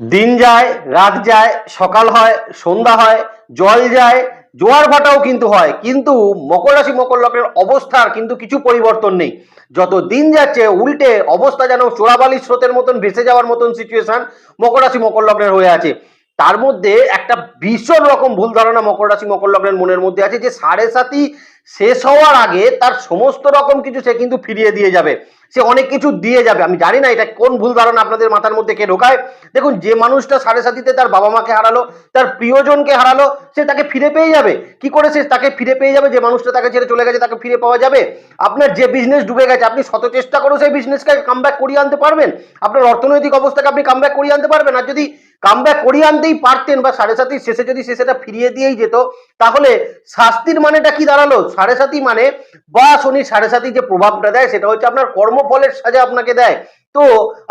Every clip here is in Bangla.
দিন যায়, রাত যায়, সকাল হয়, সন্ধ্যা হয়, জল যায়, জোয়ার ভাটাও কিন্তু হয়। কিন্তু মকর রাশি, মকর লগ্নের অবস্থার কিন্তু কিছু পরিবর্তন নেই। যত দিন যাচ্ছে, উল্টে অবস্থা যেন চোরাবালির স্রোতের মতন ভেসে যাওয়ার মতন সিচুয়েশন মকর রাশি, মকর লগ্নের হয়ে আছে। তার মধ্যে একটা ভীষণ রকম ভুল ধারণা মকর রাশি, মকর লগ্নের মনের মধ্যে আছে যে সাড়ে সাতই শেষ হওয়ার আগে তার সমস্ত রকম কিছু সে কিন্তু ফিরিয়ে দিয়ে যাবে। সে অনেক কিছু দিয়ে যাবে। আমি জানি না এটা কোন ভুল ধারণা আপনাদের মাথার মধ্যে কে ঢোকায়। দেখুন, যে মানুষটা সাড়ে সাতিতে তার বাবা মাকে হারালো, তার প্রিয়জনকে হারালো, সে তাকে ফিরে পেয়ে যাবে। কি করে সে তাকে ফিরে পেয়ে যাবে? যে মানুষটা তাকে ছেড়ে চলে গেছে, তাকে ফিরে পাওয়া যাবে? আপনার যে বিজনেস ডুবে গেছে, আপনি শত চেষ্টা করেও সেই বিজনেসকে কামব্যাক করিয়ে আনতে পারবেন? আপনার অর্থনৈতিক অবস্থাকে আপনি কামব্যাক করিয়ে আনতে পারবেন? আর যদি কামব্যাক করিয়ে আনতেই পারতেন বা সাড়ে সাতির শেষে যদি সে সেটা ফিরিয়ে দিয়েই যেত, তাহলে শাস্তির মানেটা কি দাঁড়াল? সাড়ে সাতি মানে বা শনি সাড়ে সাতি যে প্রভাবটা দেয়, সেটা হচ্ছে আপনার কর্মফলের সাজা আপনাকে দেয়। তো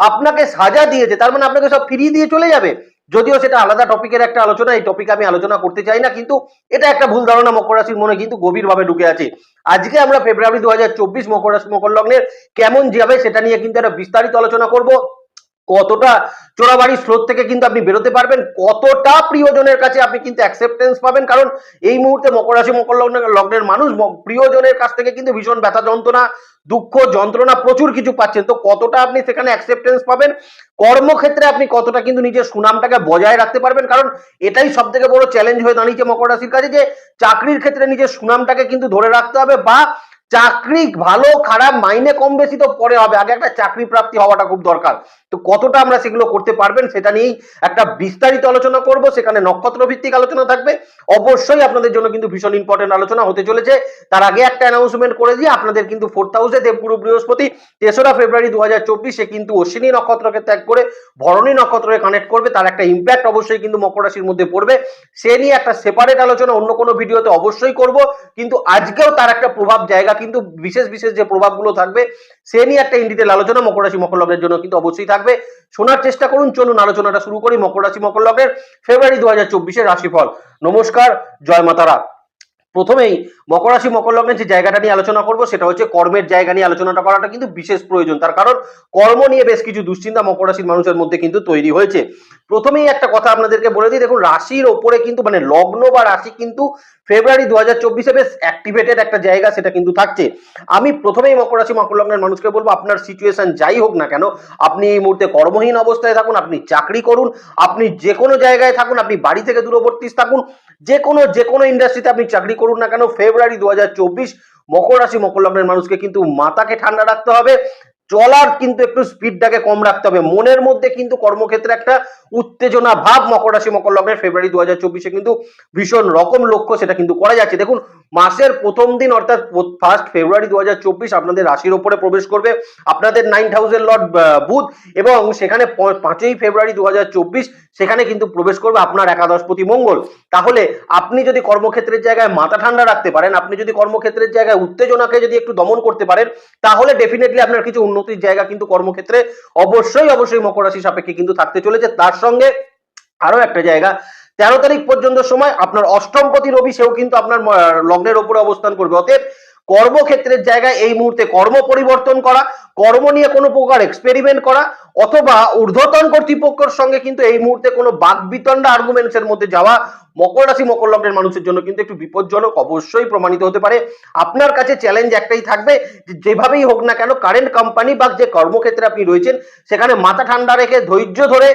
আপনাকে সাজা দিয়েছে, তার মানে আপনাকে সব ফিরিয়ে দিয়ে চলে যাবে। যদিও সেটা আলাদা টপিকের একটা আলোচনা, এই টপিকে আমি আলোচনা করতে চাই না, কিন্তু এটা একটা ভুল ধারণা মকর রাশির মনে কিন্তু গভীরভাবে ঢুকে আছে। আজকে আমরা ফেব্রুয়ারি দু হাজার চব্বিশ মকর রাশি মকর লগ্নের কেমন যাবে সেটা নিয়ে কিন্তু একটা বিস্তারিত আলোচনা করব। কতটা চোরাবাড়ির স্রোত থেকে কিন্তু আপনি বেরোতে পারবেন, কতটা প্রিয়জনের কাছে আপনি কিন্তু অ্যাকসেপ্টেন্স পাবেন, কারণ এই মুহূর্তে মকর রাশি, মকর লগ্নের লগ্নের মানুষ প্রিয়জনের কাছ থেকে কিন্তু ভীষণ ব্যথা যন্ত্রণা, দুঃখ যন্ত্রণা প্রচুর কিছু পাচ্ছেন। তো কতটা আপনি সেখানে অ্যাকসেপ্টেন্স পাবেন? কর্মক্ষেত্রে আপনি কতটা কিন্তু নিজের সুনামটাকে বজায় রাখতে পারবেন? কারণ এটাই সব থেকে বড় চ্যালেঞ্জ হয়ে দাঁড়িয়েছে মকর রাশির কাছে যে, চাকরির ক্ষেত্রে নিজের সুনামটাকে কিন্তু ধরে রাখতে হবে বা চাকরি ভালো, খারাপ, মাইনে কম বেশি তো পরে হবে। আগে একটা চাকরি প্রাপ্তি হওয়াটা খুব দরকার। তো কতটা আমরা সেগুলো করতে পারবেন সেটা নিয়েই একটা বিস্তারিত আলোচনা করব। সেখানে নক্ষত্র ভিত্তিক আলোচনা থাকবে। অবশ্যই আপনাদের জন্য কিন্তু ভীষণ ইম্পর্টেন্ট আলোচনা হতে চলেছে। তার আগে একটা অ্যানাউন্সমেন্ট করে দিয়ে আপনাদের কিন্তু ফোর্থ হাউসে দেবগুরু বৃহস্পতি তেসরা ফেব্রুয়ারি দু হাজার চব্বিশে কিন্তু অশ্বিনী নক্ষত্রকে ত্যাগ করে ভরণী নক্ষত্রকে কানেক্ট করবে। তার একটা ইম্প্যাক্ট অবশ্যই কিন্তু মকর রাশির মধ্যে পড়বে। সে নিয়ে একটা সেপারেট আলোচনা অন্য কোনো ভিডিওতে অবশ্যই করব। কিন্তু আজকেও তার একটা প্রভাব জায়গা কিন্তু বিশেষ বিশেষ যে প্রভাবগুলো থাকবে, সে নিয়ে একটা ইন্ডিতে আলোচনা মকর রাশি, মকর লগ্নের জন্য কিন্তু অবশ্যই থাকবে। শোনার চেষ্টা করুন, চলুন আলোচনাটা শুরু করি মকর রাশি, মকর লগ্নের। ফেব্রুয়ারি দু হাজার চব্বিশের রাশিফল। নমস্কার, জয় মাতারা। প্রথমেই মকর রাশি, মকর লগ্নের যে জায়গাটা নিয়ে আলোচনা করব, সেটা হচ্ছে কর্মের জায়গা নিয়ে আলোচনাটা করাটা কিন্তু বিশেষ প্রয়োজন। তার কারণ কর্ম নিয়ে বেশ কিছু দুশ্চিন্তা মকর রাশির মানুষের মধ্যে কিন্তু তৈরি হয়েছে। প্রথমেই একটা কথা আপনাদেরকে বলে দিই, দেখুন, রাশির ওপরে কিন্তু মানে লগ্ন বা রাশি কিন্তু ফেব্রুয়ারি দু হাজার চব্বিশে বেশ অ্যাক্টিভেটেড একটা জায়গা সেটা কিন্তু থাকছে। আমি প্রথমেই মকর রাশি, মকর লগ্নের মানুষকে বলব, আপনার সিচুয়েশন যাই হোক না কেন, আপনি এই মুহূর্তে কর্মহীন অবস্থায় থাকুন, আপনি চাকরি করুন, আপনি যে কোনো জায়গায় থাকুন, আপনি বাড়ি থেকে দূরবর্তী থাকুন যে কোনো যে কোনো ইন্ডাস্ট্রিতে আপনি চাকরি করুন না কেন ফেব্রুয়ারি দু হাজার চব্বিশ মকর রাশি মকর লগ্নের মানুষকে কিন্তু মাথাকে ঠান্ডা রাখতে হবে। চলার কিন্তু একটু স্পিডটাকে কম রাখতে হবে। মনের মধ্যে কিন্তু কর্মক্ষেত্রে একটা উত্তেজনা ভাব মকর রাশি, মকর লগ্নের ফেব্রুয়ারি দু হাজার চব্বিশে কিন্তু ভীষণ রকম লক্ষ্য সেটা কিন্তু করা যাচ্ছে। দেখুন, মাসের প্রথম দিন অর্থাৎ ফার্স্ট ফেব্রুয়ারি দু হাজার চব্বিশ আপনাদের রাশির ওপরে প্রবেশ করবে। আপনাদের নাইন থাউজেন্ড লট বুধ এবং সেখানে পাঁচই ফেব্রুয়ারি দু হাজার চব্বিশ সেখানে কিন্তু প্রবেশ করবে আপনার একাদশপতি মঙ্গল। তাহলে আপনি যদি কর্মক্ষেত্রের জায়গায় মাথা ঠান্ডা রাখতে পারেন, আপনি যদি কর্মক্ষেত্রের জায়গায় উত্তেজনাকে যদি একটু দমন করতে পারেন, তাহলে ডেফিনেটলি আপনার কিছু উন্নতির জায়গা কিন্তু কর্মক্ষেত্রে অবশ্যই অবশ্যই মকর রাশি সাপেক্ষে কিন্তু থাকতে চলেছে। তার সঙ্গে আরও একটা জায়গা, তেরো তারিখ পর্যন্ত সময় আপনার অষ্টমপতি রবি সেও কিন্তু আপনার লগ্নের উপরে অবস্থান করবে। অতএব কর্মক্ষেত্রের জায়গায় এই মুহূর্তে কর্ম পরিবর্তন করা, কর্ম নিয়ে কোনো প্রকার এক্সপেরিমেন্ট করা, অথবা ঊর্ধ্বতন কর্তৃপক্ষের সঙ্গে কিন্তু এই মুহূর্তে কোনো বাক বিতণ্ডা আর্গুমেন্টস এর মধ্যে যাওয়া মকর রাশি, মকর লগ্নের মানুষের জন্য কিন্তু একটু বিপজ্জনক, অবশ্যই প্রমাণিত হতে পারে। আপনার কাছে চ্যালেঞ্জ একটাই থাকবে যেভাবেই হোক না কেন কারেন্ট কোম্পানি বা যে কর্মক্ষেত্রে আপনি রয়েছেন, সেখানে মাথা ঠান্ডা রেখে ধৈর্য ধরে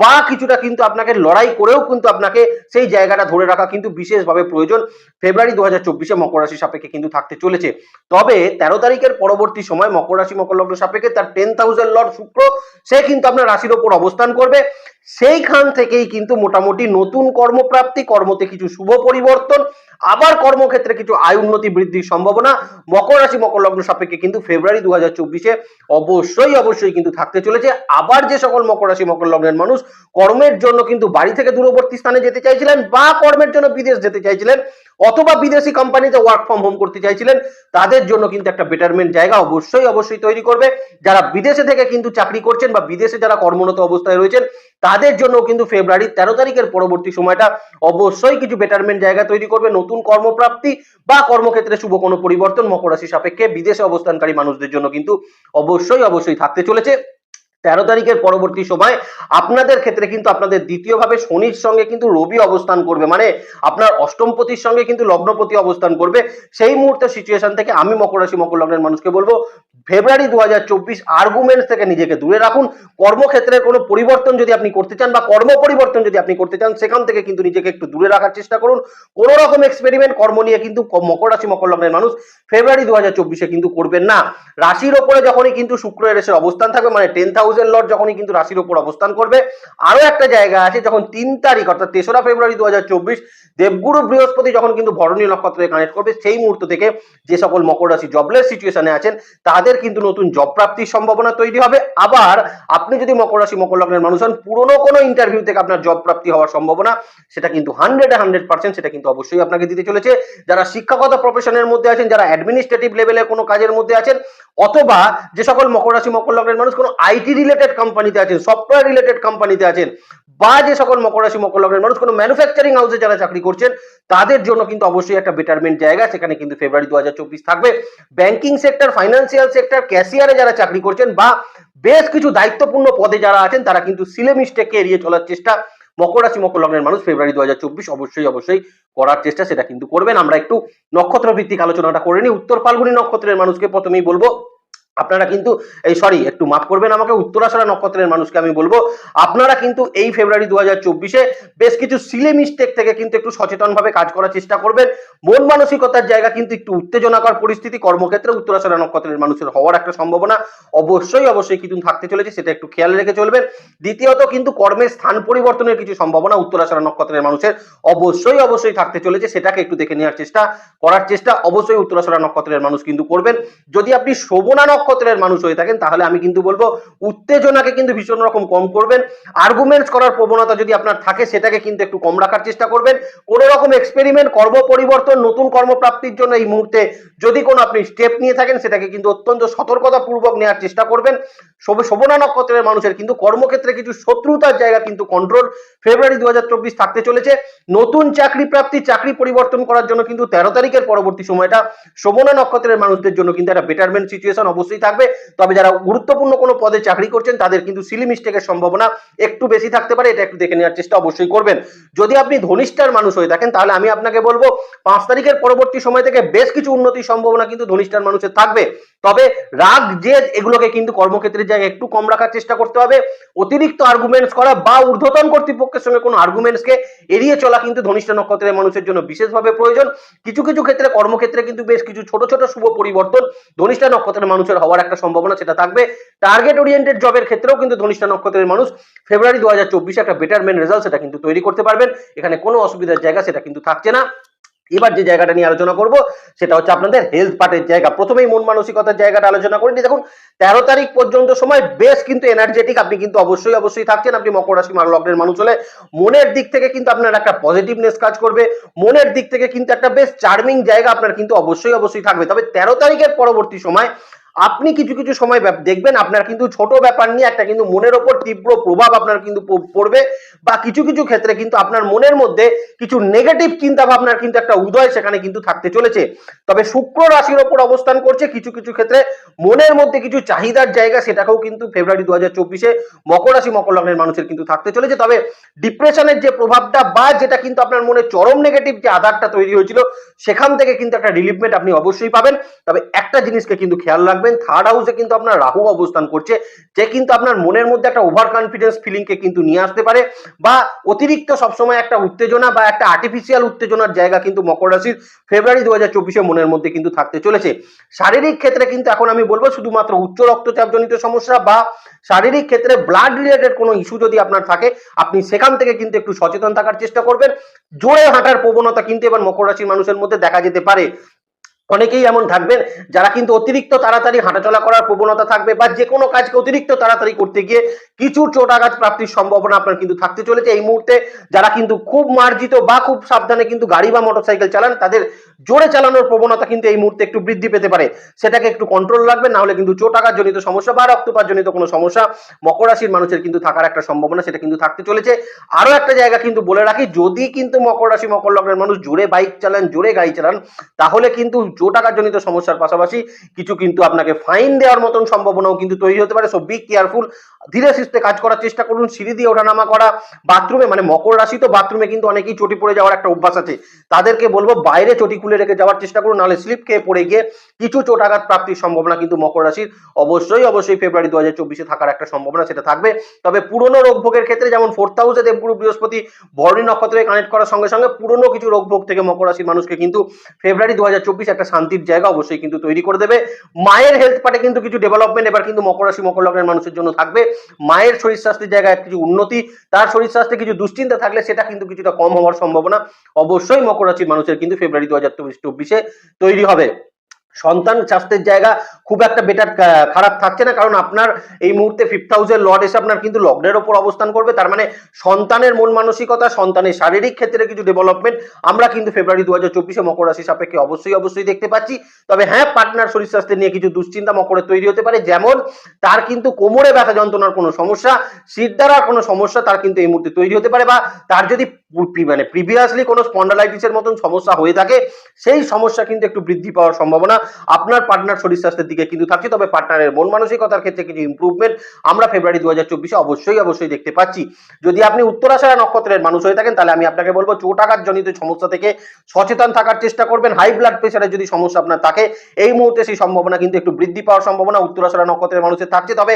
বা কিছুটা কিন্তু আপনাকে লড়াই করেও কিন্তু আপনাকে সেই জায়গাটা ধরে রাখা কিন্তু বিশেষভাবে প্রয়োজন। ফেব্রুয়ারি দু হাজার চব্বিশে মকর রাশি সাপেক্ষে কিন্তু থাকতে চলেছে। তবে তেরো তারিখের পরবর্তী সময় মকর রাশি, মকর লগ্ন সাপেক্ষে তার টেন থাউজেন্ড লর্ড শুক্র, সে কিন্তু আপনার রাশির ওপর অবস্থান করবে। সেইখান থেকেই কিন্তু মোটামুটি নতুন কর্মপ্রাপ্তি, কর্মতে কিছু শুভ পরিবর্তন, আবার কর্মক্ষেত্রে কিছু আয় উন্নতি বৃদ্ধির সম্ভাবনা, মকর রাশি, মকর লগ্ন সাপেক্ষে কিন্তু ফেব্রুয়ারি দু হাজার অবশ্যই অবশ্যই কিন্তু থাকতে চলেছে। আবার যে সকল মকর রাশি, মকর লগ্নের মানুষ কর্মের জন্য কিন্তু বাড়ি থেকে দূরবর্তী স্থানে যেতে চাইছিলেন বা কর্মের জন্য বিদেশ যেতে চাইছিলেন অথবা বিদেশি কোম্পানিতে ওয়ার্ক ফ্রম হোম করতে চাইছিলেন, তাদের জন্য কিন্তু একটা বেটারমেন্ট জায়গা অবশ্যই অবশ্যই তৈরি করবে। যারা বিদেশে থেকে কিন্তু চাকরি করছেন বা বিদেশে যারা কর্মরত অবস্থায় রয়েছেন তাদের জন্য কিন্তু ফেব্রুয়ারি তেরো তারিখের পরবর্তী সময়টা অবশ্যই কিছু বেটারমেন্ট জায়গা তৈরি করবে, নতুন কর্মপ্রাপ্তি বা কর্মক্ষেত্রে শুভ কোনো পরিবর্তন মকর রাশি সাপেক্ষে বিদেশে অবস্থানকারী মানুষদের জন্য কিন্তু অবশ্যই অবশ্যই থাকতে চলেছে। তেরো তারিখের পরবর্তী সময় আপনাদের ক্ষেত্রে কিন্তু আপনাদের দ্বিতীয়ভাবে শনির সঙ্গে কিন্তু রবি অবস্থান করবে মানে আপনার অষ্টমপতির সঙ্গে কিন্তু লগ্নপতি অবস্থান করবে। সেই মুহূর্তে সিচুয়েশন থেকে আমি মকর রাশি মকর লগ্নের মানুষকে বলব ফেব্রুয়ারি দু হাজার চব্বিশ আর্গুমেন্টস থেকে নিজেকে দূরে রাখুন। কর্মক্ষেত্রের কোনো পরিবর্তন যদি আপনি করতে চান বা কর্ম পরিবর্তন যদি আপনি করতে চান, সেখান থেকে কিন্তু নিজেকে একটু দূরে রাখার চেষ্টা করুন। কোনো রকম এক্সপেরিমেন্ট কর্ম নিয়ে কিন্তু মকর রাশি, মকর লগ্নের মানুষ ফেব্রুয়ারি দু হাজার চব্বিশে কিন্তু করবেন না। রাশির ওপরে যখনই কিন্তু শুক্র এসে অবস্থান থাকবে মানে টেন থাউজেন্ড লট যখনই কিন্তু রাশির ওপর অবস্থান করবে। আরও একটা জায়গা আছে, যখন তিন তারিখ, অর্থাৎ তেসরা ফেব্রুয়ারি দু হাজার চব্বিশ দেবগুরু বৃহস্পতি যখন কিন্তু ভরণী নক্ষত্রে কানেক্ট করবে, সেই মুহূর্ত থেকে যে সকল মকর রাশি জবলেস সিচুয়েশনে আছেন, তাদের কিন্তু নতুন জব প্রাপ্তির সম্ভাবনা তৈরি হবে। আবার আপনি যদি মকর রাশি, মকর লগ্নের মানুষ হন, পুরনো কোনো ইন্টারভিউ থেকে আপনার জব প্রাপ্তি হওয়ার সম্ভাবনা, সেটা কিন্তু হান্ড্রেড হান্ড্রেড পার্সেন্ট সেটা কিন্তু অবশ্যই আপনাকে দিতে চলেছে। যারা শিক্ষাগত প্রফেশনের মধ্যে আছেন, যারা অ্যাডমিনিস্ট্রেটিভ লেভেলে কোনো কাজের মধ্যে আছেন, অথবা যে সকল মকর রাশি, মকর লগ্নের মানুষ, কোনো আইটি রিলেটেড কোম্পানিতে আছেন সফটওয়্যার রিলেটেড কোম্পানিতে আছেন বা যে সকল মকর রাশি মকর লগ্নের মানুষ, কোনো ম্যানুফ্যাকচারিং হাউসে যারা চাকরি করছেন, তাদের জন্য কিন্তু অবশ্যই একটা বেটারমেন্ট জায়গা, সেখানে কিন্তু ফেব্রুয়ারি দুহাজার চব্বিশ থাকবে। ব্যাংকিং সেক্টর ফাইন্যান্সিয়াল সেক্টর ক্যাশিয়ারে যারা চাকরি করছেন বা বেশ কিছু দায়িত্বপূর্ণ পদে যারা আছেন, তারা কিন্তু সিলে মিস্টেককে এড়িয়ে চলার চেষ্টা মকর রাশি মকর লগ্নের মানুষ ফেব্রুয়ারি দু হাজার চব্বিশ অবশ্যই অবশ্যই করার চেষ্টা সেটা কিন্তু করবেন। আমরা একটু নক্ষত্র ভিত্তিক আলোচনাটা করে নিই। উত্তর ফাল্গুনী নক্ষত্রের মানুষকে প্রথমেই বলব আপনারা কিন্তু, এই সরি একটু মাফ করবেন আমাকে, উত্তরাশারা নক্ষত্রের মানুষকে আমি বলব, আপনারা কিন্তু এই ফেব্রুয়ারি দু হাজার চব্বিশে বেশ কিছু সিলে মিস্টেক থেকে কিন্তু একটু সচেতন ভাবে কাজ করার চেষ্টা করবেন। মন মানসিকতার জায়গা কিন্তু একটু উত্তেজনাকর পরিস্থিতি, কর্মক্ষেত্রে উত্তরাশারা নক্ষত্রের মানুষের হওয়ার একটা সম্ভাবনা অবশ্যই অবশ্যই কিন্তু থাকতে চলেছে, সেটা একটু খেয়াল রেখে চলবেন। দ্বিতীয়ত কিন্তু কর্মের স্থান পরিবর্তনের কিছু সম্ভাবনা উত্তরাশারা নক্ষত্রের মানুষের অবশ্যই অবশ্যই থাকতে চলেছে, সেটাকে একটু দেখে নেওয়ার চেষ্টা করার চেষ্টা অবশ্যই উত্তরাশারা নক্ষত্রের মানুষ কিন্তু করবেন। যদি আপনি শোভনা নক্ষত্রের মানুষ হয়ে থাকেন, তাহলে আমি কিন্তু বলব উত্তেজনাকে কিন্তু ভীষণ রকম কম করবেন। আর্গুমেন্টস করার প্রবণতা যদি আপনার থাকে, সেটাকে কিন্তু একটু কম রাখার চেষ্টা করবেন। কোনো রকম এক্সপেরিমেন্ট কর্ম পরিবর্তন, নতুন কর্মপ্রাপ্তির জন্য এই মুহূর্তে যদি কোনো আপনি স্টেপ নিয়ে থাকেন, সেটাকে কিন্তু অত্যন্ত সতর্কতা পূর্বক নেওয়ার চেষ্টা করবেন। শোভনা নক্ষত্রের মানুষের কিন্তু কর্মক্ষেত্রে কিছু শত্রুতার জায়গা কিন্তু কন্ট্রোল ফেব্রুয়ারি দু হাজার চব্বিশ থাকতে চলেছে। নতুন চাকরি প্রাপ্তি, চাকরি পরিবর্তন করার জন্য কিন্তু তেরো তারিখের পরবর্তী সময়টা শোভনা নক্ষত্রের মানুষদের জন্য কিন্তু একটা বেটারমেন্ট সিচুয়েশন অবশ্যই থাকবে। তবে যারা গুরুত্বপূর্ণ কোনো পদে চাকরি করছেন, তাদের কিন্তু সিলি মিস্টেকের সম্ভাবনা একটু বেশি থাকতে পারে, এটা একটু দেখে নেওয়ার চেষ্টা অবশ্যই করবেন। যদি আপনি ধনিষ্ঠার মানুষ হয়ে থাকেন, তাহলে আমি আপনাকে বলব, পাঁচ তারিখের পরবর্তী সময় থেকে বেশ কিছু উন্নতির সম্ভাবনা কিন্তু ধনিষ্ঠার মানুষের থাকবে। তবে রাগ, জেদ, এগুলোকে কিন্তু কর্মক্ষেত্রের জায়গায় একটু কম রাখার চেষ্টা করতে হবে। অতিরিক্ত আর্গুমেন্টস করা বা ঊর্ধ্বতন কর্তৃপক্ষের সঙ্গে কোনো আর্গুমেন্টসকে এড়িয়ে চলা কিন্তু ধনিষ্ঠা নক্ষত্রের মানুষের জন্য বিশেষভাবে প্রয়োজন। কিছু কিছু ক্ষেত্রে কর্মক্ষেত্রে কিন্তু বেশ কিছু ছোট ছোট শুভ পরিবর্তন ধনিষ্ঠা নক্ষত্রের মানুষের হওয়ার একটা সম্ভাবনা সেটা থাকবে। টার্গেট ওরিয়েন্টেড জবের ক্ষেত্রেও কিন্তু ধনিষ্ঠা নক্ষত্রের মানুষ ফেব্রুয়ারি দু হাজার চব্বিশে একটা বেটারমেন্ট রেজাল্ট সেটা কিন্তু তৈরি করতে পারবেন। এখানে কোনো অসুবিধার জায়গা সেটা কিন্তু থাকছে না। এবার যে জায়গাটা নিয়ে আলোচনা করব, সেটা হচ্ছে আপনাদের হেলথ পার্টের জায়গা। প্রথমেই মন মানসিকতার জায়গাটা আলোচনা করে। নিই দেখুন, তেরো তারিখ পর্যন্ত সময় বেশ কিন্তু এনার্জেটিক আপনি কিন্তু অবশ্যই অবশ্যই থাকছেন। আপনি মকর রাশি মার লগ্নের মানুষ হলে মনের দিক থেকে কিন্তু আপনার একটা পজিটিভনেস কাজ করবে। মনের দিক থেকে কিন্তু একটা বেশ চার্মিং জায়গা আপনার কিন্তু অবশ্যই অবশ্যই থাকবে। তবে তেরো তারিখের পরবর্তী সময় আপনি কিছু কিছু সময় দেখবেন আপনার কিন্তু ছোট ব্যাপার নিয়ে একটা কিন্তু মনের ওপর তীব্র প্রভাব আপনার কিন্তু পড়বে বা কিছু কিছু ক্ষেত্রে কিন্তু আপনার মনের মধ্যে কিছু নেগেটিভ চিন্তা ভাবনার কিন্তু একটা উদয় সেখানে কিন্তু থাকতে চলেছে। তবে শুক্র রাশির ওপর অবস্থান করছে কিছু কিছু ক্ষেত্রে মনের মধ্যে কিছু চাহিদার জায়গা সেটাকেও কিন্তু ফেব্রুয়ারি দু হাজার চব্বিশে মকর রাশি, মকর লগ্নের মানুষের কিন্তু থাকতে চলেছে। তবে ডিপ্রেশনের যে প্রভাবটা বা যেটা কিন্তু আপনার মনে চরম নেগেটিভ যে আধারটা তৈরি হয়েছিল, সেখান থেকে কিন্তু একটা রিলিফমেন্ট আপনি অবশ্যই পাবেন। তবে একটা জিনিসকে কিন্তু খেয়াল রাখবেন থার্ড হাউসে কিন্তু আপনার রাহু অবস্থান করছে, যে কিন্তু আপনার মনের মধ্যে একটা ওভার কনফিডেন্স ফিলিংকে কিন্তু নিয়ে আসতে পারে বা অতিরিক্ত সবসময় একটা উত্তেজনা বা একটা আর্টিফিশিয়াল উত্তেজনার জায়গা কিন্তু মকর রাশির ফেব্রুয়ারি দু হাজার চব্বিশে মনের মধ্যে কিন্তু থাকতে চলেছে। শারীরিক ক্ষেত্রে কিন্তু এখন আমি বলব শুধুমাত্র উচ্চ রক্তচাপ জনিত সমস্যা বা শারীরিক ক্ষেত্রে ব্লাড রিলেটেড কোনো ইস্যু যদি আপনার থাকে, আপনি সেখান থেকে কিন্তু একটু সচেতন থাকার চেষ্টা করবেন। জোরে হাঁটার প্রবণতা কিন্তু এবার মকর রাশির মানুষের মধ্যে দেখা যেতে পারে। অনেকেই এমন থাকবেন যারা কিন্তু অতিরিক্ত তাড়াতাড়ি হাঁটাচলা করার প্রবণতা থাকবে বা যে কোনো কাজকে অতিরিক্ত তাড়াতাড়ি করতে গিয়ে কিছু চোটাঘাত প্রাপ্তির সম্ভাবনা আপনার কিন্তু থাকতে চলেছে। এই মুহূর্তে যারা কিন্তু খুব মার্জিত বা খুব সাবধানে কিন্তু গাড়ি বা মোটরসাইকেল চালান, তাদের জোরে চালানোর প্রবণতা কিন্তু এই মুহূর্তে একটু বৃদ্ধি পেতে পারে। সেটাকে একটু কন্ট্রোল রাখবেন না হলে কিন্তু চোটাঘাত জনিত সমস্যা বা রক্তপাত জনিত কোনো সমস্যা মকর রাশির মানুষের কিন্তু থাকার একটা সম্ভাবনা সেটা কিন্তু থাকতে চলেছে। আরও একটা জায়গা কিন্তু বলে রাখি, যদি কিন্তু মকর রাশি, মকর লগ্নের মানুষ জোরে বাইক চালান, জোরে গাড়ি চালান, তাহলে কিন্তু চোট আঘাতজনিত সমস্যার পাশাপাশি কিছু কিন্তু আপনাকে ফাইন দেওয়ার মতন সম্ভাবনাও কিন্তু তৈরি হতে পারে। সো বি কেয়ারফুল ধীরে সুস্থে কাজ করার চেষ্টা করুন। সিঁড়ি দিয়ে ওঠানামা করা। বাথরুমে মানে মকর রাশি তো বাথরুমে কিন্তু অনেকেই চটি পড়ে যাওয়ার একটা অভ্যাস আছে। তাদেরকে বলব, বাইরে চটি খুলে রেখে যাওয়ার চেষ্টা করুন, নাহলে স্লিপ খেয়ে পড়ে গিয়ে কিছু চোট আঘাত প্রাপ্তির সম্ভাবনা কিন্তু মকর রাশির অবশ্যই অবশ্যই ফেব্রুয়ারি দু হাজার চব্বিশে থাকার একটা সম্ভাবনা সেটা থাকবে। তবে পুরনো রোগ ভোগের ক্ষেত্রে যেমন ফোর্থ হাউসে দেবগুরু বৃহস্পতি ভরণী নক্ষত্রে কানেক্ট করার সঙ্গে সঙ্গে পুরনো কিছু রোগ ভোগ থেকে মকর রাশির মানুষকে কিন্তু ফেব্রুয়ারি দু হাজার চব্বিশ একটা শান্তির জায়গা অবশ্যই কিন্তু তৈরি করে দেবে। মায়ের হেলথ পার্টে কিন্তু কিছু ডেভেলপমেন্ট এবার কিন্তু মকর রাশি, মকর লগ্নের মানুষের জন্য থাকবে। মায়ের শরীর স্বাস্থ্যের জায়গায় কিছু উন্নতি, তার শরীর স্বাস্থ্যে কিছু দুশ্চিন্তা থাকলে সেটা কিন্তু কিছুটা কম হওয়ার সম্ভাবনা অবশ্যই মকর রাশির মানুষের কিন্তু ফেব্রুয়ারি দু হাজার চব্বিশে তৈরি হবে। সন্তান স্বাস্থ্যের জায়গা খুব একটা বেটার খারাপ থাকছে না। কারণ আপনার এই মুহূর্তে ফিফথ হাউসের লর্ড এসে আপনার কিন্তু লগ্নের ওপর অবস্থান করবে। তার মানে সন্তানের মন মানসিকতা, সন্তানের শারীরিক ক্ষেত্রে কিছু ডেভেলপমেন্ট আমরা কিন্তু ফেব্রুয়ারি দু হাজার চব্বিশে মকর রাশি সাপেক্ষে অবশ্যই অবশ্যই দেখতে পাচ্ছি। তবে হ্যাঁ পার্টনার শরীর স্বাস্থ্য নিয়ে কিছু দুশ্চিন্তা মকরে তৈরি হতে পারে। যেমন তার কিন্তু কোমরে ব্যথা যন্ত্রণার কোনো সমস্যা শীত দ্বারার কোনো সমস্যা তার কিন্তু এই মুহূর্তে তৈরি হতে পারে বা তার যদি মানে প্রিভিয়াসলি কোনো স্পন্ডালাইটিসের মতন সমস্যা হয়ে থাকে, সেই সমস্যা কিন্তু একটু বৃদ্ধি পাওয়ার সম্ভাবনা আপনার পার্টনার শরীর স্বাস্থ্যের দিকে কিন্তু থাকছে তবে পার্টনারের মন মানসিকতার ক্ষেত্রে কিছু ইমপ্রুভমেন্ট আমরা ফেব্রুয়ারি দু অবশ্যই অবশ্যই দেখতে পাচ্ছি। যদি আপনি উত্তরাশারা নক্ষত্রের মানুষ হয়ে থাকেন, তাহলে আমি আপনাকে বলব চোট আঘাত জনিত সমস্যা থেকে সচেতন থাকার চেষ্টা করবেন। হাই ব্লাড প্রেশারের যদি সমস্যা আপনার থাকে, এই মুহূর্তে সেই সম্ভাবনা কিন্তু একটু বৃদ্ধি পাওয়ার সম্ভাবনা উত্তরাশারা নক্ষত্রের মানুষের থাকছে। তবে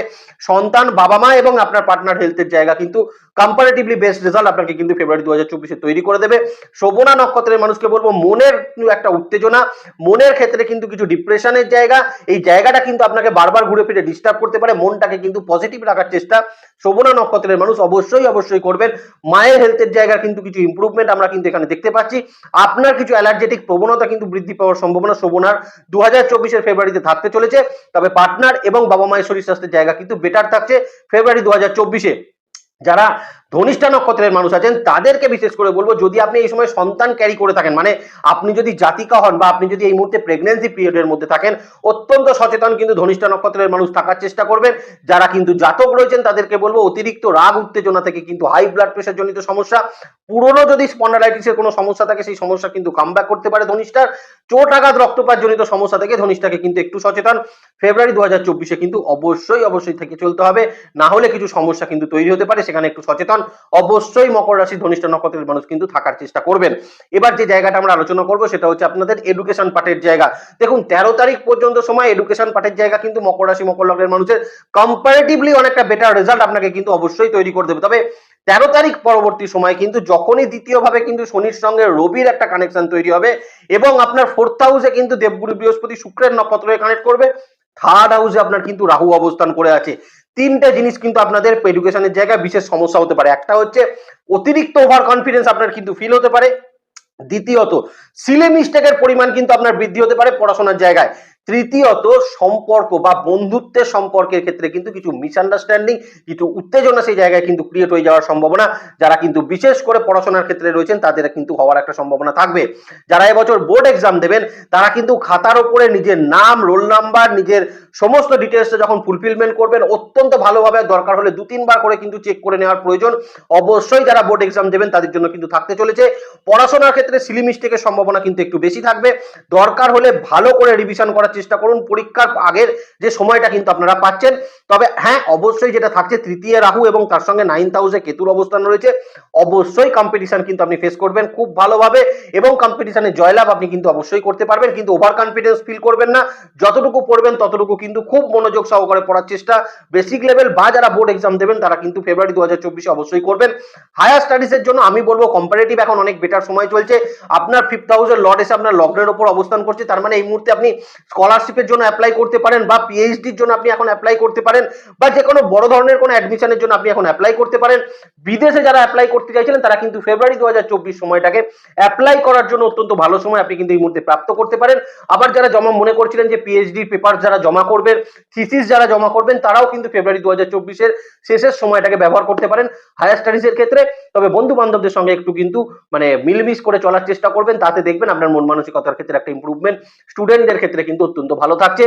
সন্তান বাবা মা এবং আপনার পার্টনার হেলথের জায়গা কিন্তু কম্পারেটিভলি বেস্ট রেজাল্ট আপনাকে কিন্তু ফেব্রুয়ারি দু হাজার হাজার চব্বিশে তৈরি করে দেবে। শোভনা নক্ষত্রের মানুষকে বলব, মনের একটা উত্তেজনা, মনের ক্ষেত্রে কিন্তু কিছু ডিপ্রেশনের জায়গা। এই জায়গাটা কিন্তু আপনাকে বারবার ঘুরে ফিরে ডিস্টার্ব করতে পারে, মনটাকে কিন্তু পজিটিভ রাখার চেষ্টা শোভনা নক্ষত্রের মানুষ অবশ্যই অবশ্যই করবেন। মায়ের হেলথের জায়গা কিন্তু কিছু ইমপ্রুভমেন্ট আমরা কিন্তু এখানে দেখতে পাচ্ছি। আপনার কিছু অ্যালার্জেটিক প্রবণতা কিন্তু বৃদ্ধি পাওয়ার সম্ভাবনা শোভনার দু হাজার ফেব্রুয়ারিতে থাকতে চলেছে। তবে পার্টনার এবং বাবা মায়ের শরীর স্বাস্থ্যের জায়গা কিন্তু বেটার থাকছে ফেব্রুয়ারি দু হাজার যারা ধনিষ্ঠা নক্ষত্রের মানুষ আছেন, তাদেরকে বিশেষ করে বলব, যদি আপনি এই সময় সন্তান ক্যারি করে থাকেন মানে আপনি যদি জাতিকা হন বা আপনি যদি এই মুহূর্তে প্রেগনেন্সি পিরিয়ডের মধ্যে থাকেন, অত্যন্ত সচেতন কিন্তু ধনিষ্ঠা নক্ষত্রের মানুষ থাকার চেষ্টা করবেন। যারা কিন্তু জাতক রয়েছেন, তাদেরকে বলব, অতিরিক্ত রাগ, উত্তেজনা থেকে কিন্তু হাই ব্লাড প্রেশার জনিত সমস্যা, পুরনো যদি স্পন্ডালাইটিসের কোনো সমস্যা থাকে, সেই সমস্যা কিন্তু কামব্যাক করতে পারে ধনিষ্ঠার। চোট আঘাত, রক্তপাত জনিত সমস্যা থেকে ধনিষ্ঠাকে কিন্তু একটু সচেতন। ফেব্রুয়ারি দু হাজার চব্বিশে কিন্তু অবশ্যই অবশ্যই থেকে চলতে হবে। না হলে কিছু সমস্যা কিন্তু তৈরি হতে পারে, সেখানে একটু সচেতন। অবশ্যই মকর রাশি ধনিষ্ঠ নক্ষত্রের মানুষ কিন্তু থাকার চেষ্টা করবেন। এবার যে জায়গাটা আমরা আলোচনা করব সেটা হচ্ছে আপনাদের এডুকেশন পার্টের জায়গা। দেখুন, তেরো তারিখ পর্যন্ত সময় এডুকেশন পার্টের জায়গা কিন্তু মকর রাশি, মকর লগ্নের মানুষের কম্পারেটিভলি অনেকটা বেটার রেজাল্ট আপনাকে কিন্তু অবশ্যই তৈরি করে দেবে। তবে তেরো তারিখ পরবর্তী সময় কিন্তু যখনই দ্বিতীয়ভাবে কিন্তু শনির সঙ্গে রবির একটা কানেকশন তৈরি হবে এবং আপনার ফোর্থ হাউসে কিন্তু দেবগুরু বৃহস্পতি শুক্রের নক্ষত্রে কানেক্ট করবে। থার্ড হাউসে আপনার কিন্তু রাহু অবস্থান করে আছে। তিনটা জিনিস কিন্তু আপনাদের এডুকেশনের জায়গায় বিশেষ সমস্যা হতে পারে। একটা হচ্ছে অতিরিক্ত ওভার কনফিডেন্স আপনার কিন্তু ফিল হতে পারে। দ্বিতীয়ত সিলে মিস্টেকের পরিমাণ কিন্তু আপনার বৃদ্ধি হতে পারে পড়াশোনার জায়গায়। তৃতীয়ত সম্পর্ক বা বন্ধুত্বের সম্পর্কের ক্ষেত্রে কিন্তু কিছু মিসআন্ডারস্ট্যান্ডিং কিছু উত্তেজনা সেই জায়গায় কিন্তু ক্রিয়েট হয়ে যাওয়ার সম্ভাবনা। যারা কিন্তু বিশেষ করে পড়াশোনার ক্ষেত্রে রয়েছেন, তাদের কিন্তু হওয়ার একটা সম্ভাবনা থাকবে। যারা এবছর বোর্ড এক্সাম দেবেন, তারা কিন্তু খাতার ওপরে নিজের নাম রোল নাম্বার নিজের সমস্ত ডিটেলসটা যখন ফুলফিলমেন্ট করবেন, অত্যন্ত ভালোভাবে দরকার হলে দু তিনবার করে কিন্তু চেক করে নেওয়ার প্রয়োজন। অবশ্যই যারা বোর্ড এক্সাম দেবেন, তাদের জন্য কিন্তু থাকতে চলেছে। পড়াশোনার ক্ষেত্রে সিলি মিস্টেকের সম্ভাবনা কিন্তু একটু বেশি থাকবে। দরকার হলে ভালো করে রিভিশন করার চেষ্টা করুন পরীক্ষার আগের যে সময়টা কিন্তু আপনারা পাচ্ছেন। তবে হ্যাঁ অবশ্যই যেটা থাকছে তৃতীয় রাহু এবং তার সঙ্গে নাইন্থ হাউসে কেতুর অবস্থান রয়েছে, অবশ্যই কম্পিটিশন কিন্তু আপনি ফেস করবেন খুব ভালোভাবে এবং কম্পিটিশনে জয়লাভ আপনি কিন্তু অবশ্যই করতে পারবেন, কিন্তু ওভার কনফিডেন্স ফিল করবেন না, যতটুকু পড়বেন ততটুকু কিন্তু খুব মনোযোগ সহকারে পড়ার চেষ্টা বেসিক লেভেল বা যারা বোর্ড এক্সাম দেবেন তারা কিন্তু ফেব্রুয়ারি দু হাজার চব্বিশে অবশ্যই করবেন। হায়ার স্টাডিজের জন্য আমি বলব কম্পারেটিভ এখন অনেক বেটার সময় চলছে, আপনার ফিফথ হাউসের লর্ড এসে আপনার লগ্নের ওপর অবস্থান করছে, তার মানে এই মুহূর্তে আপনি স্কলারশিপের জন্য অ্যাপ্লাই করতে পারেন বা পিএইচডির জন্য আপনি এখন অ্যাপ্লাই করতে পারেন। বা যে কোনো বড় ধরনের কোনো অ্যাডমিশনের জন্য আপনি এখন অ্যাপ্লাই করতে পারেন। বিদেশে যারা অ্যাপ্লাই করতে চাইছিলেন, তারা কিন্তু ফেব্রুয়ারি দু হাজার চব্বিশ সময়টাকে অ্যাপ্লাই করার জন্য অত্যন্ত ভালো সময় আপনি কিন্তু এই মুহূর্তে প্রাপ্ত করতে পারেন। আবার যারা জমা মনে করছিলেন যে পিএইচডি পেপার যারা জমা করবেন থিসিস যারা জমা করবেন, তারাও কিন্তু ফেব্রুয়ারি দু হাজার শেষের সময়টাকে ব্যবহার করতে পারেন হায়ার স্টাডিজের ক্ষেত্রে। তবে বন্ধু বান্ধবদের সঙ্গে একটু কিন্তু মানে মিলমিশ করে চলার চেষ্টা করবেন, তাতে দেখবেন আপনার মন মানসিকতার ক্ষেত্রে একটা ইম্প্রুভমেন্ট স্টুডেন্টদের ক্ষেত্রে কিন্তু অত্যন্ত ভালো থাকছে।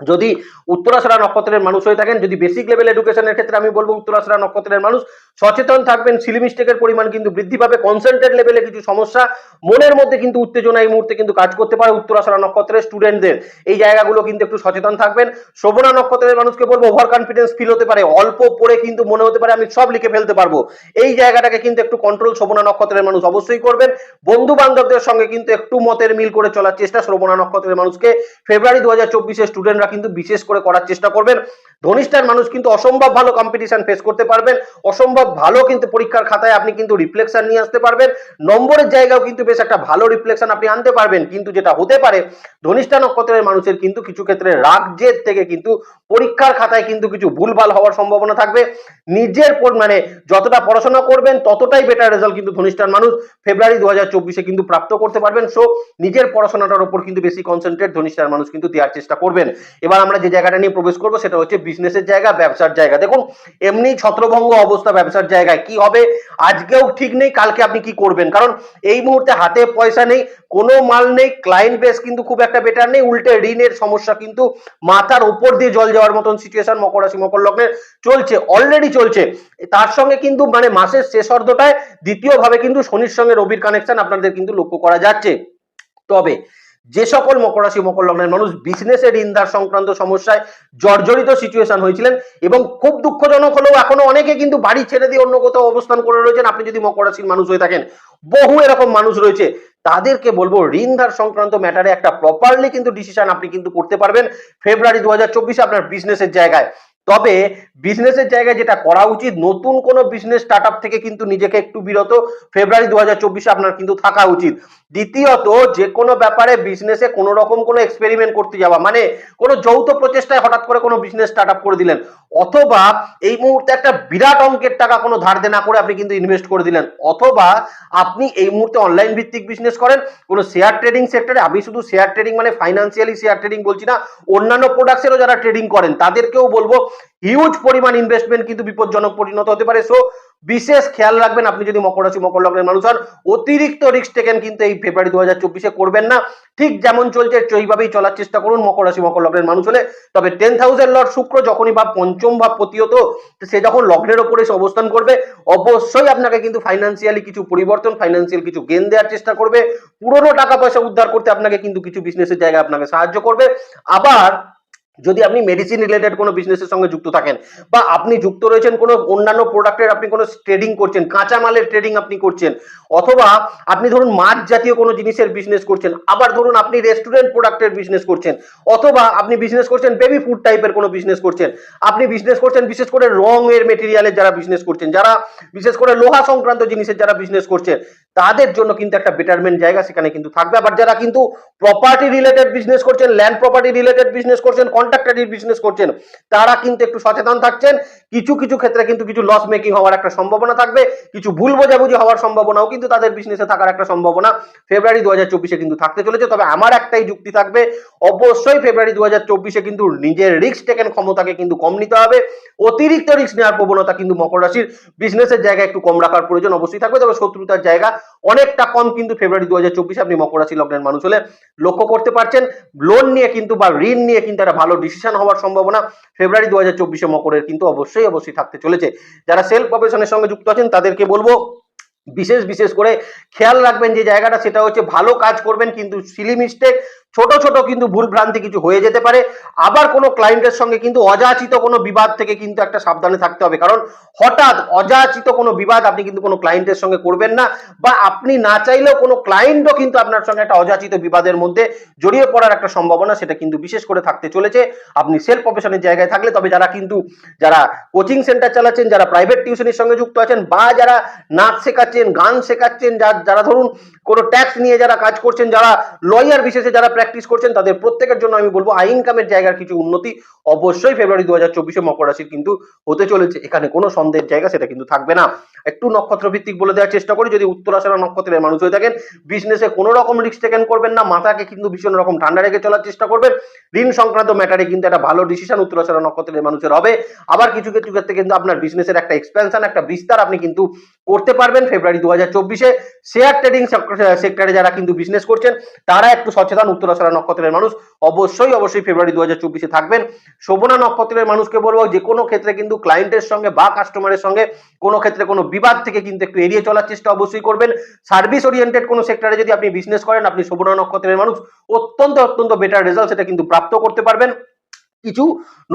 যদি উত্তরাশরা নক্ষত্রের মানুষ হয়ে থাকেন, যদি বেসিক লেভেল এডুকেশনের ক্ষেত্রে আমি বলব উত্তরাশরা নক্ষত্রের মানুষ, সচেতন থাকবেন সিলি মিস্টেকের পরিমাণ কিন্তু বৃদ্ধি পাবে কনসেন্ট্রেট লেভেলে কিছু সমস্যা, মনের মধ্যে কিন্তু উত্তেজনা এই মুহূর্তে কিন্তু কাজ করতে পারে উত্তরাশরা নক্ষত্রের স্টুডেন্টদের এই জায়গাগুলো কিন্তু একটু সচেতন থাকবেন। শোভনা নক্ষত্রের মানুষকে বলব ওভার কনফিডেন্স ফিল হতে পারে, অল্প পড়ে কিন্তু মনে হতে পারে, আমি সব লিখে ফেলতে পারব। এই জায়গাটাকে কিন্তু একটু কন্ট্রোল শোভনা নক্ষত্রের মানুষ অবশ্যই করবেন। বন্ধু বান্ধবদের সঙ্গে কিন্তু একটু মতের মিল করে চলার চেষ্টা শ্রবণা নক্ষত্রের মানুষকে। ফেব্রুয়ারি দু হাজার চব্বিশের স্টুডেন্টরা কিন্তু বিশেষ করে করার চেষ্টা করবেন। ধনিষ্ঠার মানুষ কিন্তু অসম্ভব ভালো কম্পিটিশন ফেস করতে পারবেন, অসম্ভব ভালো কিন্তু পরীক্ষার খাতায় আপনি কিন্তু রিফ্লেকশন নিয়ে আসতে পারবেন, নম্বরের জায়গাও কিন্তু বেশ একটা ভালো রিফ্লেকশন আপনি আনতে পারবেন, কিন্তু যেটা হতে পারে, ধনিষ্ঠা নক্ষত্রের মানুষের কিন্তু কিছু ক্ষেত্রে রাগ জেদ থেকে কিন্তু পরীক্ষার খাতায় কিন্তু কিছু ভুলভাল হওয়ার সম্ভাবনা থাকবে, নিজের মানে যতটা পড়াশোনা করবেন ততটাই বেটার রেজাল্ট কিন্তু ধনিষ্ঠার মানুষ ফেব্রুয়ারি দু হাজার চব্বিশে কিন্তু প্রাপ্ত করতে পারবেন সো নিজের পড়াশোনাটার উপর কিন্তু বেশি কনসেন্ট্রেট ধনিষ্ঠার মানুষ কিন্তু দেওয়ার চেষ্টা করবেন। এবার আমরা যে জায়গাটা নিয়ে প্রবেশ করব সেটা হচ্ছে বিজনেসের জায়গা, ব্যবসার জায়গা। দেখুন, এমনি ছত্রভঙ্গ অবস্থা ব্যবসার জায়গায়। কি হবে? আজকেও ঠিক নেই, কালকে আপনি কি করবেন? কারণ এই মুহূর্তে হাতে পয়সা নেই, কোনো মাল নেই ক্লায়েন্ট বেস কিন্তু খুব একটা বেটার নেই, উল্টে ঋণের সমস্যা কিন্তু মাথার উপর দিয়ে জল যাওয়ার মতন সিচুয়েশন মকর রাশি, মকর লগ্নের চলছে অলরেডি চলছে। তার সঙ্গে কিন্তু মানে মাসের শেষ অর্ধটায় দ্বিতীয় ভাবে কিন্তু শনির সঙ্গে রবির কানেকশন আপনাদের কিন্তু লক্ষ্য করা যাচ্ছে। তবে যে সকল মকর রাশি, মকর লগ্নের মানুষ বিজনেসের ঋণদার সংক্রান্ত সমস্যায় জর্জরিত সিচুয়েশন হয়েছিলেন এবং খুব দুঃখজনক হলেও এখনও অনেকে কিন্তু বাড়ি ছেড়ে দিয়ে অন্য কোথাও অবস্থান করে রয়েছেন। আপনি যদি মকর রাশির মানুষ হয়ে থাকেন, বহু এরকম মানুষ রয়েছে। তাদেরকে বলব, ঋণদার সংক্রান্ত ম্যাটারে একটা প্রপারলি কিন্তু ডিসিশন আপনি কিন্তু করতে পারবেন। ফেব্রুয়ারি দু আপনার বিজনেসের জায়গায়। তবে বিজনেসের জায়গায় যেটা করা উচিত, নতুন কোনো বিজনেস স্টার্ট থেকে কিন্তু নিজেকে একটু বিরত। ফেব্রুয়ারি দু হাজার চব্বিশে আপনার কিন্তু থাকা উচিত। দ্বিতীয়ত যে কোনো ব্যাপারে বিজনেসে কোনো রকম কোনো এক্সপেরিমেন্ট করতে যাওয়া মানে কোনো যৌথ প্রচেষ্টায় হঠাৎ করে কোনো বিজনেস স্টার্ট আপ করে দিলেন, অথবা এই মুহূর্তে একটা বিরাট অঙ্কের টাকা কোনো ধার দেনা করে আপনি কিন্তু ইনভেস্ট করে দিলেন, অথবা আপনি এই মুহূর্তে অনলাইন ভিত্তিক বিজনেস করেন, কোনো শেয়ার ট্রেডিং সেক্টরে আমি শুধু শেয়ার ট্রেডিং মানে ফাইন্যান্সিয়ালি শেয়ার ট্রেডিং বলছি না, অন্যান্য প্রোডাক্টসেরও যারা ট্রেডিং করেন, তাদেরকেও বলব হিউজ পরিমাণ ইনভেস্টমেন্ট কিন্তু বিপজ্জনক পরিণত হতে পারে। সো বিশেষ খেয়াল রাখবেন, আপনি যদি মকর রাশি, মকর লগ্নের মানুষ হন, অতিরিক্ত রিস্ক টেকেন কিন্তু এই ফেব্রুয়ারি দু হাজার চব্বিশে করবেন না। ঠিক যেমন চলছে, সেইভাবেই চলার চেষ্টা করুন মকর রাশি, মকর লগ্নের মানুষ হলে। তবে টেন থাউজেন্ড লর্ড শুক্র যখনই বা পঞ্চম ভাব প্রতিহত সে যখন লগ্নের ওপরে এসে অবস্থান করবে, অবশ্যই আপনাকে কিন্তু ফাইন্যান্সিয়ালি কিছু পরিবর্তন ফাইন্যান্সিয়াল কিছু গেন দেওয়ার চেষ্টা করবে। পুরনো টাকা পয়সা উদ্ধার করতে আপনাকে কিন্তু কিছু বিজনেসের জায়গায় আপনাকে সাহায্য করবে। আবার যদি আপনি মেডিসিন রিলেটেড কোনো বিজনেসের সঙ্গে যুক্ত থাকেন বা আপনি যুক্ত রয়েছেন কোনো অন্যান্য প্রোডাক্টের আপনি কোনো ট্রেডিং করছেন, কাঁচা মালের ট্রেডিং আপনি করছেন, অথবা আপনি ধরুন মাছ জাতীয় কোনো জিনিসের বিজনেস করছেন, আবার ধরুন আপনি রেস্টুরেন্ট প্রোডাক্টের বিজনেস করছেন, অথবা আপনি বিজনেস করছেন বেবি ফুড টাইপের কোনো বিজনেস করছেন, আপনি বিজনেস করছেন বিশেষ করে রঙের মেটেরিয়ালের যারা বিজনেস করছেন, যারা বিশেষ করে লোহা সংক্রান্ত জিনিসের যারা বিজনেস করছেন, তাদের জন্য কিন্তু একটা বেটারমেন্ট জায়গা সেখানে কিন্তু থাকবে, আবার যারা কিন্তু প্রপার্টি রিলেটেড বিজনেস করছেন ল্যান্ড প্রপার্টি রিলেটেড বিজনেস করছেন কন্ট্রাক্টারি বিজনেস করছেন, তারা কিন্তু একটু সচেতন থাকছেন। কিছু কিছু ক্ষেত্রে কিন্তু কিছু লস মেকিং হওয়ার একটা সম্ভাবনা থাকবে। কিছু ভুল বোঝাবুঝি হওয়ার সম্ভাবনাও কিন্তু তাদের বিজনেসে থাকার একটা সম্ভাবনা ফেব্রুয়ারি দু হাজার চব্বিশে কিন্তু থাকতে চলেছে। তবে আমার একটাই যুক্তি থাকবে, অবশ্যই ফেব্রুয়ারি দু হাজার চব্বিশে কিন্তু নিজের রিস্ক টেকেন ক্ষমতাকে কিন্তু কম নিতে হবে। অতিরিক্ত রিস্ক নেওয়ার প্রবণতা কিন্তু মকর রাশির বিজনেসের জায়গায় একটু কম রাখার প্রয়োজন অবশ্যই থাকবে। তবে শত্রুতার জায়গা অনেকটা কম কিন্তু ফেব্রুয়ারি দু হাজার চব্বিশে। আপনি মকর রাশি লগ্নের মানুষ হলে লক্ষ্য করতে পারছেন। লোন নিয়ে কিন্তু বা ঋণ নিয়ে কিন্তু একটা ভালো ডিসিশন হওয়ার সম্ভাবনা ফেব্রুয়ারি দু হাজার চব্বিশে মকরের কিন্তু অবশ্যই অবশ্যই থাকতে চলেছে। যারা সেলফ প্রফেশনের সঙ্গে যুক্ত আছেন, তাদেরকে বলব বিশেষ বিশেষ করে খেয়াল রাখবেন যে জায়গাটা, সেটা হচ্ছে ভালো কাজ করবেন কিন্তু সিলি মিস্টেক ছোট ছোট কিন্তু ভুল ভ্রান্তি কিছু হয়ে যেতে পারে। আবার কোনো ক্লায়েন্টের সঙ্গে কিন্তু অযাচিত কোনো বিবাদ থেকে কিন্তু একটা সাবধানে থাকতে হবে। কারণ হঠাৎ অযাচিত কোনো বিবাদ আপনি কিন্তু কোনো ক্লায়েন্টের সঙ্গে করবেন না বা আপনি না চাইলেও কোনো ক্লায়েন্টও কিন্তু আপনার সঙ্গে একটা অযাচিত বিবাদের মধ্যে জড়িয়ে পড়ার একটা সম্ভাবনা সেটা কিন্তু বিশেষ করে থাকতে চলেছে। আপনি সেলফ প্রফেশনের জায়গায় থাকলে তবে যারা কিন্তু যারা কোচিং সেন্টার চালাচ্ছেন, যারা প্রাইভেট টিউশনের সঙ্গে যুক্ত আছেন বা যারা নাচ শেখাচ্ছেন, গান শেখাচ্ছেন, যারা ধরুন কোনো ট্যাক্স নিয়ে যারা কাজ করছেন, যারা লয়ার বিশেষে যারা প্র্যাকটিস করছেন, তাদের প্রত্যেকের জন্য আমি বলব আই ইনকামের জায়গার কিছু উন্নতি অবশ্যই ফেব্রুয়ারি দু হাজার চব্বিশে মকর রাশির কিন্তু হতে চলেছে। এখানে কোনো সন্দেহের জায়গা সেটা কিন্তু থাকবে না। একটু নক্ষত্র ভিত্তিক বলে দেওয়ার চেষ্টা করি, যদি উত্তরাশারা নক্ষত্রের মানুষ হয়ে থাকেন বিজনেসে কোনো রকম রিস্ক টেকেন করবেন না, মাথাকে কিন্তু ভীষণ রকম ঠান্ডা রেখে চলার চেষ্টা করবেন। ঋণ সংক্রান্ত ম্যাটারে কিন্তু একটা ভালো ডিসিশন উত্তরাশারা নক্ষত্রের মানুষের হবে। আবার কিছু কিছু ক্ষেত্রে কিন্তু আপনার বিজনেসের একটা এক্সপেনশন একটা বিস্তার আপনি কিন্তু করতে পারবেন ফেব্রুয়ারি দু হাজার চব্বিশে শেয়ার ট্রেডিং সেক্টরে যারা কিন্তু বিজনেস করছেন, তারা একটু সচেতন উত্তরা উত্তরাশারা নক্ষত্রের মানুষ অবশ্যই অবশ্যই ফেব্রুয়ারি দু হাজার চব্বিশে থাকবেন। শোভনা নক্ষত্রের মানুষকে বলব, যে কোনো ক্ষেত্রে কিন্তু ক্লায়েন্টের সঙ্গে বা কাস্টমারের সঙ্গে কোনো ক্ষেত্রে কোনো বিবাদ থেকে কিন্তু একটু এড়িয়ে চলার চেষ্টা অবশ্যই করবেন। সার্ভিস ওরিয়েন্টেড কোনো সেক্টরে যদি আপনি বিজনেস করেন, আপনি শোভনা নক্ষত্রের মানুষ অত্যন্ত অত্যন্ত বেটার রেজাল্ট সেটা কিন্তু প্রাপ্ত করতে পারবেন। কিছু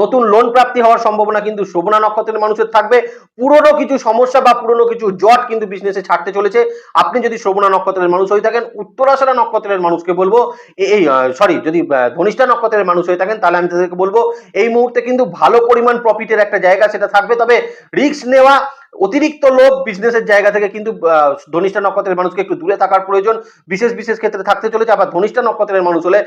নতুন লোন প্রাপ্তি হওয়ার সম্ভাবনা কিন্তু শোভনা নক্ষত্রের মানুষের থাকবে। পুরনো কিছু সমস্যা বা পুরনো কিছু জট কিন্তু বিজনেসে ছাড়তে চলেছে। আপনি যদি শোভনা নক্ষত্রের মানুষ হয়ে থাকেন, উত্তরাশারা নক্ষত্রের মানুষকে বলব এই সরি যদি ধনিষ্ঠা নক্ষত্রের মানুষ হয়ে থাকেন, তাহলে আমি তাদেরকে বলব, এই মুহূর্তে কিন্তু ভালো পরিমাণ প্রফিটের একটা জায়গা সেটা থাকবে। তবে রিস্ক নেওয়া অতিরিক্ত লোভ বিজনেসের জায়গা থেকে কিন্তু ধনিষ্ঠা নক্ষত্রের মানুষকে একটু দূরে থাকার প্রয়োজন। বিশেষ বিশেষ ক্ষেত্রে থাকতে চলেছে, আবার ধনিষ্ঠা নক্ষত্রের মানুষ হলে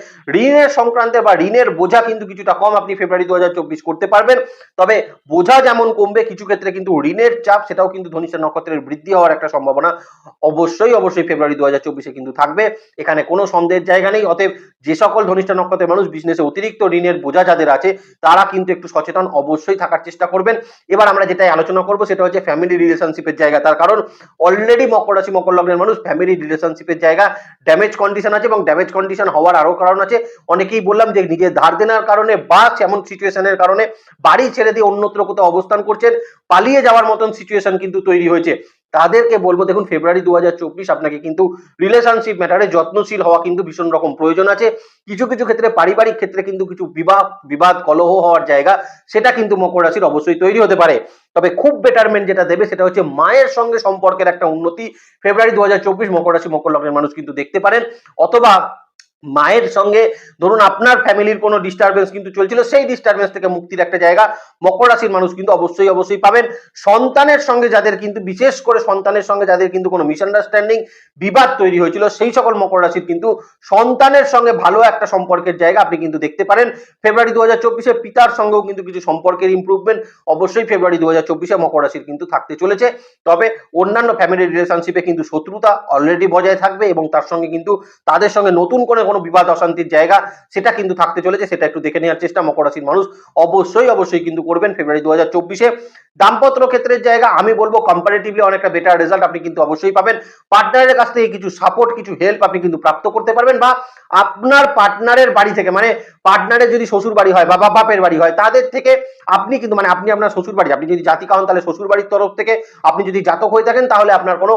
ঋণের সংক্রান্তে বা ঋণের বোঝা কিন্তু কিছুটা কম আপনি ফেব্রুয়ারি দু করতে পারবেন। তবে বোঝা যেমন কমবে, কিছু ক্ষেত্রে কিন্তু ঋণের চাপ, সেটাও কিন্তু ধনিষ্ঠা নক্ষত্রের বৃদ্ধি হওয়ার একটা সম্ভাবনা অবশ্যই অবশ্যই ফেব্রুয়ারি দু হাজার চব্বিশে কিন্তু থাকবে। এখানে কোনো সন্দেহের জায়গা নেই, অতএব যে সকল ধনিষ্ঠা নক্ষত্রের মানুষ বিজনেসে অতিরিক্ত ঋণের বোঝা যাদের আছে, তারা কিন্তু একটু সচেতন অবশ্যই থাকার চেষ্টা করবেন। এবার আমরা যেটাই আলোচনা করব, সেটা হচ্ছে ফ্যামিলি রিলেশনশিপের জায়গা। তার কারণ অলরেডি মকর রাশি, মকর লগ্নের মানুষ ফ্যামিলি রিলেশনশিপের জায়গা। ড্যামেজ কন্ডিশন আছে এবং ড্যামেজ কন্ডিশন হওয়ার আরও কারণ আছে। অনেকেই বললাম যে নিজের ধার দেনার কারণে বা এমন সিচুয়েশনের কারণে বাড়ি ছেড়ে দিয়ে অন্যত্র কোথাও অবস্থান করছেন। পালিয়ে যাওয়ার মতন সিচুয়েশন কিন্তু তৈরি হয়েছে। তাদেরকে বলব, দেখুন ফেব্রুয়ারি দু হাজার চব্বিশ আপনাকে কিন্তু রিলেশনশিপ ম্যাটারে যত্নশীল হওয়া কিন্তু ভীষণ রকম প্রয়োজন আছে। কিছু কিছু ক্ষেত্রে পারিবারিক ক্ষেত্রে কিন্তু কিছু বিবাহ বিবাদ কলহ হওয়ার জায়গা, সেটা কিন্তু মকর রাশির অবশ্যই তৈরি হতে পারে। তবে খুব বেটারমেন্ট যেটা দেবে সেটা হচ্ছে মায়ের সঙ্গে সম্পর্কের একটা উন্নতি। ফেব্রুয়ারি দু হাজার চব্বিশ মকর রাশি, মকর লগ্নের মানুষ কিন্তু দেখতে পারেন। অথবা মায়ের সঙ্গে, ধরুন আপনার ফ্যামিলির কোনো ডিস্টারবেন্স কিন্তু চলছিল, সেই ডিস্টারবেন্স থেকে মুক্তির একটা জায়গা মকর রাশির মানুষ কিন্তু অবশ্যই অবশ্যই পাবেন। সন্তানের সঙ্গে যাদের কিন্তু, বিশেষ করে সন্তানের সঙ্গে যাদের কিন্তু কোনো মিসআন্ডারস্ট্যান্ডিং বিবাদ তৈরি হয়েছিল, সেই সকল মকর রাশির কিন্তু সন্তানের সঙ্গে ভালো একটা সম্পর্কের জায়গা আপনি কিন্তু দেখতে পারেন। ফেব্রুয়ারি দু হাজার চব্বিশে পিতার সঙ্গেও কিন্তু কিছু সম্পর্কের ইমপ্রুভমেন্ট অবশ্যই ফেব্রুয়ারি দু হাজার চব্বিশে মকর রাশির কিন্তু থাকতে চলেছে। তবে অন্যান্য ফ্যামিলি রিলেশনশিপে কিন্তু শত্রুতা অলরেডি বজায় থাকবে এবং তার সঙ্গে কিন্তু তাদের সঙ্গে নতুন করে কোনো বিবাদ অশান্তির জায়গা, সেটা কিন্তু থাকতে চলেছে, সেটা একটু দেখে নেওয়ার চেষ্টা মকর রাশির মানুষ অবশ্যই অবশ্যই কিন্তু করবেন ফেব্রুয়ারি দু হাজার চব্বিশে। দাম্পত্য ক্ষেত্রের জায়গা আমি বলব কম্পারেটিভলি অনেকটা বেটার রেজাল্ট আপনি কিন্তু অবশ্যই পাবেন। পার্টনারের কাছ থেকে কিছু সাপোর্ট কিছু হেল্প আপনি কিন্তু প্রাপ্ত করতে পারবেন বা আপনার পার্টনারের বাড়ি থেকে মানে পার্টনারের যদি শ্বশুর বাড়ি হয় বা বাপের বাড়ি হয়, তাদের থেকে আপনি কিন্তু মানে আপনি আপনার শ্বশুর বাড়ি, আপনি যদি জাতি হন তাহলে শ্বশুর বাড়ির তরফ থেকে আপনি যদি জাতক হয়ে থাকেন, তাহলে আপনার কোনো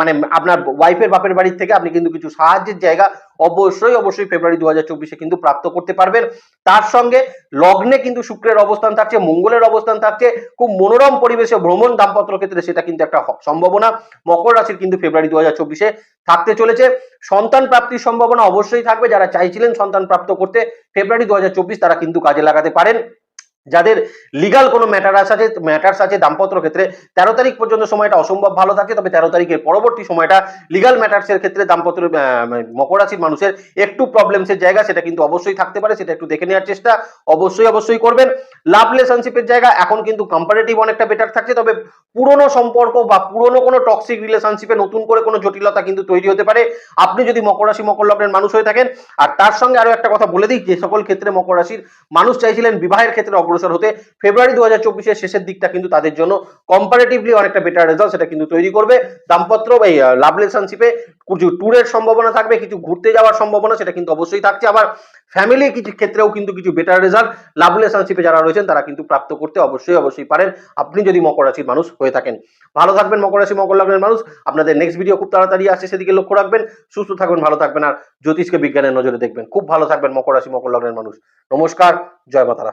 মানে আপনার ওয়াইফের বাপের বাড়ির থেকে আপনি কিন্তু কিছু সাহায্যের জায়গা অবশ্যই অবশ্যই ফেব্রুয়ারি দু হাজার চব্বিশে কিন্তু প্রাপ্ত করতে পারবেন। তার সঙ্গে লগ্নে কিন্তু শুক্রের অবস্থান থাকছে, মঙ্গলের অবস্থান থাকছে, খুব মনোরম পরিবেশে ভ্রমণ দাম্পত্য ক্ষেত্রে সেটা কিন্তু একটা সম্ভাবনা। মকর রাশির কিন্তু ফেব্রুয়ারি দু হাজার চব্বিশে থাকতে চলেছে। সন্তান প্রাপ্তির সম্ভাবনা অবশ্যই থাকবে। যারা চাইছিলেন সন্তান প্রাপ্ত করতে, ফেব্রুয়ারি দু তারা কিন্তু কাজে লাগাতে পারেন। যাদের লিগাল কোনো ম্যাটার আছে ম্যাটার্স আছে দাম্পত্য ক্ষেত্রে তেরো তারিখ পর্যন্ত সময়টা অসম্ভব ভালো থাকে তবে তেরো তারিখের পরবর্তী সময়টা লিগাল ম্যাটার্সের ক্ষেত্রে দাম্পত্য আহ, মানে মকর রাশির মানুষের একটু প্রবলেমসের জায়গা সেটা কিন্তু অবশ্যই থাকতে পারে সেটা একটু দেখে নেওয়ার চেষ্টা অবশ্যই অবশ্যই করবেন। লাভ রিলেশনশিপের জায়গা এখন কিন্তু কম্পারেটিভ অনেকটা বেটার থাকছে তবে পুরনো সম্পর্ক বা পুরনো কোনো টক্সিক রিলেশনশিপে নতুন করে কোনো জটিলতা কিন্তু তৈরি হতে পারে। আপনি যদি মকর রাশি মকর লগ্নের মানুষ হয়ে থাকেন আর তার সঙ্গে আরও একটা কথা বলে দিই যে সকল ক্ষেত্রে মকর রাশির মানুষ চাইছিলেন বিবাহের ক্ষেত্রে অগ্রসর হতে ফেব্রুয়ারি দু হাজার চব্বিশের শেষের দিকটা কিন্তু তাদের জন্য কম্পারেটিভলি অনেকটা বেটার রেজাল্ট সেটা কিন্তু তৈরি করবে। দাম্পত্য বা এই লাভ রিলেশনশিপে কিছু ট্যুরের সম্ভাবনা থাকবে, কিছু ঘুরতে যাওয়ার সম্ভাবনা সেটা কিন্তু অবশ্যই থাকছে। আবার ফ্যামিলি কিছু ক্ষেত্রেও কিন্তু কিছু বেটার রেজাল্ট লাভ রিলেশনশিপে যারা রয়েছেন তারা কিন্তু প্রাপ্ত করতে অবশ্যই অবশ্যই পারেন। আপনি যদি মকর রাশির মানুষ হয়ে থাকেন, ভালো থাকবেন, মকর রাশি, মকর লগ্নের মানুষ। আপনাদের নেক্সট ভিডিও খুব তাড়াতাড়ি আসছে, সেদিকে লক্ষ্য রাখবেন। সুস্থ থাকবেন ভালো থাকবেন। আর জ্যোতিষকে বিজ্ঞানের নজরে দেখবেন। খুব ভালো থাকবেন মকর রাশি, মকর লগ্নের মানুষ। নমস্কার, জয় মাতারা।